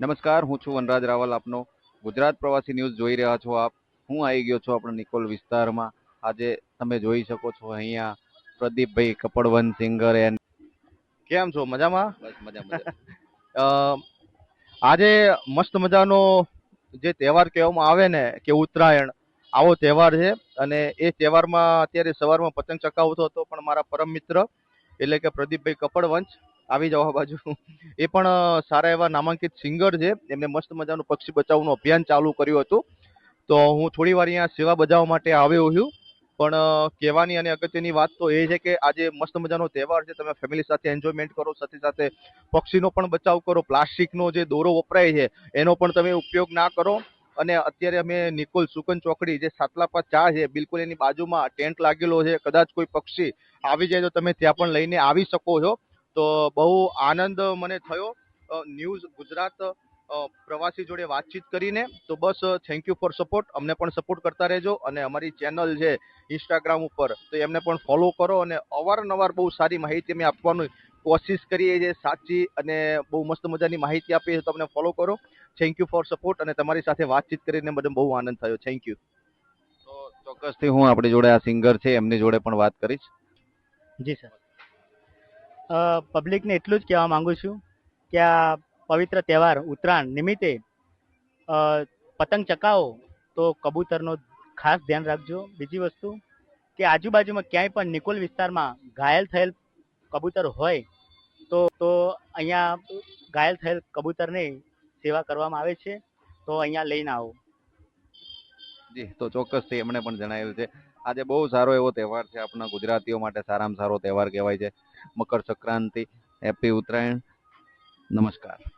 નમસ્કાર હું છું વનરાજ રાવલ. આપનો ગુજરાત પ્રવાસી ન્યૂઝ જોઈ રહ્યા છો આપ. હું આવી ગયો છું આપણા નિકોલ વિસ્તારમાં. આજે તમે જોઈ શકો છો અહીંયા પ્રદીપભાઈ કપડવન સિંગર એન્ડ કેમ છો? મજામાં? બસ આજે મસ્ત મજાનો જે તહેવાર કહેવામાં આવે ને કે ઉત્તરાયણ આવો તહેવાર છે. અને એ તહેવારમાં અત્યારે સવારમાં પતંગ ચકાવતો હતો પણ મારા પરમ મિત્ર એટલે કે પ્રદીપભાઈ કપડવંશ આવી જાઓ બાજુ. એ પણ સારા એવા નામાંકિત સિંગર છે. એમને મસ્ત મજાનું પક્ષી બચાવનું અભિયાન ચાલુ કર્યું હતું. તો હું થોડી વાર અહીંયા સેવા બજાવવા માટે આવ્યો છું. પણ કહેવાની અને અગત્યની વાત તો એ છે કે આજે મસ્ત મજાનો તહેવાર છે. તમે ફેમિલી સાથે એન્જોયમેન્ટ કરો, સાથે સાથે પક્ષીનો પણ બચાવ કરો. પ્લાસ્ટિકનો જે દોરો વપરાય છે, એનો પણ તમે ઉપયોગ ના કરો. અને અત્યારે અમે નિકોલ સુકન ચોકડી, જે સાતલાપા ચા છે, બિલકુલ એની બાજુમાં ટેન્ટ લાગેલો છે. કદાચ કોઈ પક્ષી આવી જાય તો તમે ત્યાં પણ લઈને આવી શકો છો. તો બહુ આનંદ મને થયો. ન્યૂઝ ગુજરાત પ્રવાસી જોડે વાતચીત કરીને તો બસ થેન્ક યુ ફોર સપોર્ટ અમને પણ સપોર્ટ કરતા રહેજો અને અમારી ચેનલ છે ઇન્સ્ટાગ્રામ ઉપર તો એમને પણ ફોલો કરો અને અવારનવાર બહુ સારી માહિતી અમે આપવાની કોશિશ કરીએ છીએ સાચી અને બહુ મસ્ત મજાની માહિતી આપીએ તો તમને ફોલો કરો. થેન્ક યુ ફોર સપોર્ટ અને તમારી સાથે વાતચીત કરીને મને બહુ આનંદ થયો. થેન્ક યુ તો ચોક્કસથી હું આપણી જોડે આ સિંગર છે એમની જોડે પણ વાત કરીશ. જી સર પબ્લિકને એટલું જ કહેવા માંગુ છું કે આ પવિત્ર તહેવાર ઉત્તરાયણ નિમિત્તે પતંગ ચકાવો તો કબૂતરનો ખાસ ધ્યાન રાખજો. બીજી વસ્તુ કે આજુબાજુમાં ક્યાંય પણ નિકોલ વિસ્તારમાં ઘાયલ થયેલ કબૂતર હોય તો તો અહીંયા ઘાયલ થયેલ કબૂતરની સેવા કરવામાં આવે છે. તો અહીંયા લઈને આવો. જી, તો ચોક્કસથી એમણે પણ જણાવ્યું છે. આજે બહુ સારો એવો તહેવાર છે. આપણા ગુજરાતીઓ માટે સારામાં સારો તહેવાર કહેવાય છે. મકર સંક્રાંતિ, હેપી ઉત્તરાયણ. નમસ્કાર.